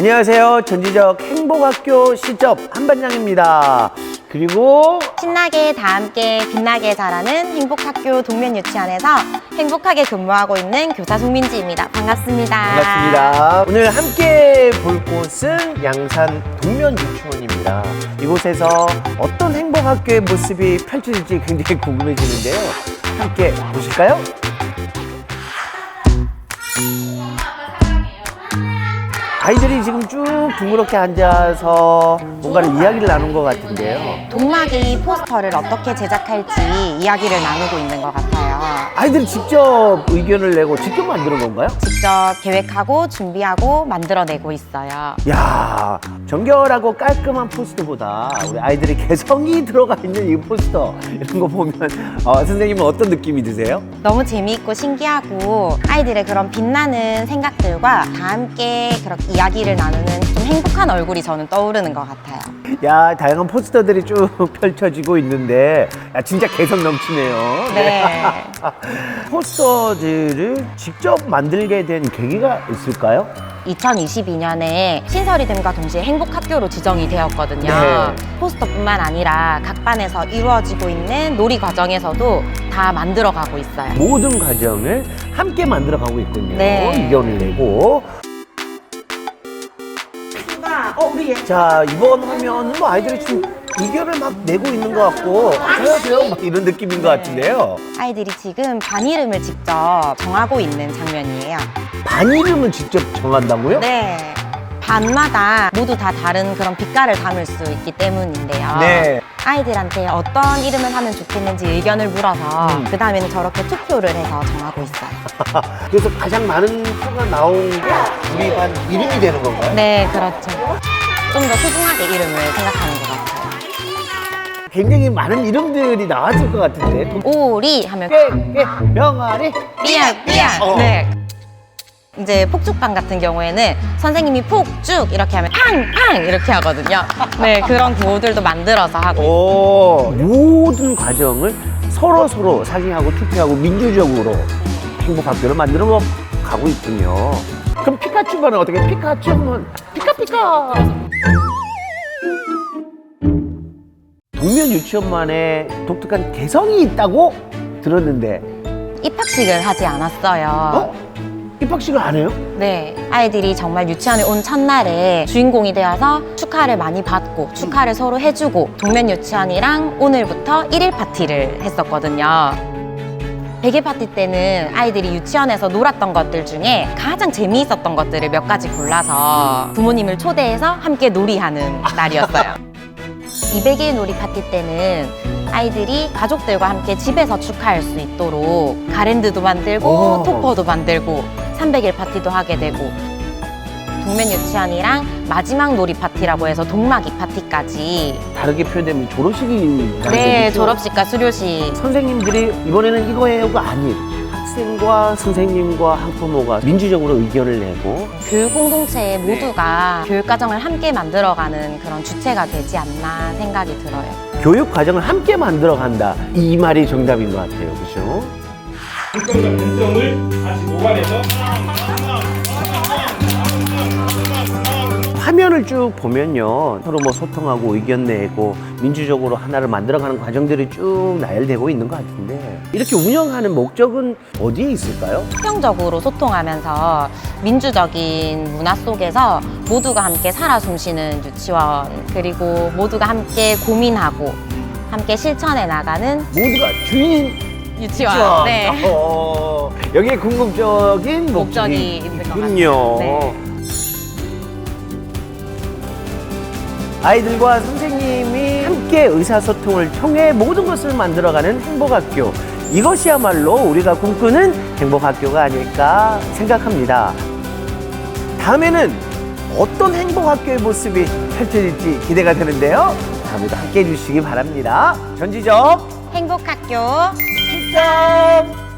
안녕하세요. 전지적 행복학교 시접 한반장입니다. 그리고 신나게 다 함께 빛나게 자라는 행복학교 동면 유치원에서 행복하게 근무하고 있는 교사 송민지입니다. 반갑습니다. 반갑습니다. 오늘 함께 볼 곳은 양산 동면 유치원입니다. 이곳에서 어떤 행복학교의 모습이 펼쳐질지 굉장히 궁금해지는데요. 함께 보실까요? 아이들이 지금 쭉 둥그렇게 앉아서 뭔가를 이야기를 나눈 것 같은데요. 동막이 포스터를 어떻게 제작할지 이야기를 나누고 있는 것 같아요. 아이들이 직접 의견을 내고 직접 만드는 건가요? 직접 계획하고 준비하고 만들어내고 있어요. 야 정결하고 깔끔한 포스터보다 우리 아이들의 개성이 들어가 있는 이 포스터 이런 거 보면 어, 선생님은 어떤 느낌이 드세요? 너무 재미있고 신기하고 아이들의 그런 빛나는 생각들과 다 함께 그렇게 이야기를 나누는 좀 행복한 얼굴이 저는 떠오르는 것 같아요. 야 다양한 포스터들이 쭉 펼쳐지고 있는데 야, 진짜 개성 넘치네요. 네. 포스터들을 직접 만들게 된 계기가 있을까요? 2022년에 신설이 됨과 동시에 행복학교로 지정이 되었거든요. 네. 포스터뿐만 아니라 각 반에서 이루어지고 있는 놀이 과정에서도 다 만들어가고 있어요. 모든 과정을 함께 만들어가고 있군요. 네. 의견을 내고. 자 이번 화면은 뭐 아이들이 지금 의견을 막 내고 있는 것 같고 저요 막 이런 느낌인 것 같은데요. 아이들이 지금 반 이름을 직접 정하고 있는 장면이에요. 반 이름은 직접 정한다고요? 네. 반마다 모두 다 다른 그런 빛깔을 담을 수 있기 때문인데요. 네. 아이들한테 어떤 이름을 하면 좋겠는지 의견을 물어서 음. 그 다음에는 저렇게 투표를 해서 정하고 있어요. 그래서 가장 많은 표가 나온 게 우리 반 이름이 되는 건가요? 네, 그렇죠. 좀 더 소중하게 이름을 생각하는 것 같아요. 굉장히 많은 이름들이 나왔을 것 같은데. 도- 오리 하면 깨, 깨, 명아리. 삐약 삐약. 어. 네. 이제 폭죽방 같은 경우에는 선생님이 폭죽 이렇게 하면 팡팡 이렇게 하거든요. 네, 그런 구호들도 만들어서 하고. 오, 모든 과정을 서로 서로 상의하고 투표하고 민주적으로 행복학교를 만들어 가고 있군요. 그럼 피카츄반은 어떻게? 피카츄는 피카피카. 동면 유치원만의 독특한 개성이 있다고 들었는데, 입학식을 하지 않았어요. 어? 입학식을 안 해요? 네, 아이들이 정말 유치원에 온 첫날에 주인공이 되어서 축하를 많이 받고 축하를 서로 해주고 동면 유치원이랑 오늘부터 일일 파티를 했었거든요. 100일 파티 때는 아이들이 유치원에서 놀았던 것들 중에 가장 재미있었던 것들을 몇 가지 골라서 부모님을 초대해서 함께 놀이하는 날이었어요. 200일 놀이 파티 때는 아이들이 가족들과 함께 집에서 축하할 수 있도록 가랜드도 만들고 오. 토퍼도 만들고 300일 파티도 하게 되고 동면 유치원이랑 마지막 놀이 파티라고 해서 동막이 파티까지 다르게 표현되면 졸업식이 네 졸업식과 수료식 선생님들이 이번에는 이거 해요가 아닌 학생과 선생님과 학부모가 민주적으로 의견을 내고 교육 공동체 모두가 교육 과정을 함께 만들어가는 그런 주체가 되지 않나 생각이 들어요. 교육 과정을 함께 만들어 간다. 이 말이 정답인 것 같아요. 그죠? 장점과 단점을 다시 녹아내서 화면을 쭉 보면요. 서로 뭐 소통하고 의견 내고 민주적으로 하나를 만들어가는 과정들이 쭉 나열되고 있는 것 같은데 이렇게 운영하는 목적은 어디에 있을까요? 수평적으로 소통하면서 민주적인 문화 속에서 모두가 함께 살아 숨쉬는 유치원 그리고 모두가 함께 고민하고 함께 실천해 나가는 모두가 주인 유치원. 네. 어, 여기에 궁극적인 목적이 목적이 있는 것 있군요. 같아요. 네. 아이들과 선생님이 함께 의사소통을 통해 모든 것을 만들어가는 행복학교. 이것이야말로 우리가 꿈꾸는 행복학교가 아닐까 생각합니다. 다음에는 어떤 행복학교의 모습이 펼쳐질지 기대가 되는데요. 다음에도 함께 해주시기 바랍니다. 전지적 행복학교 시점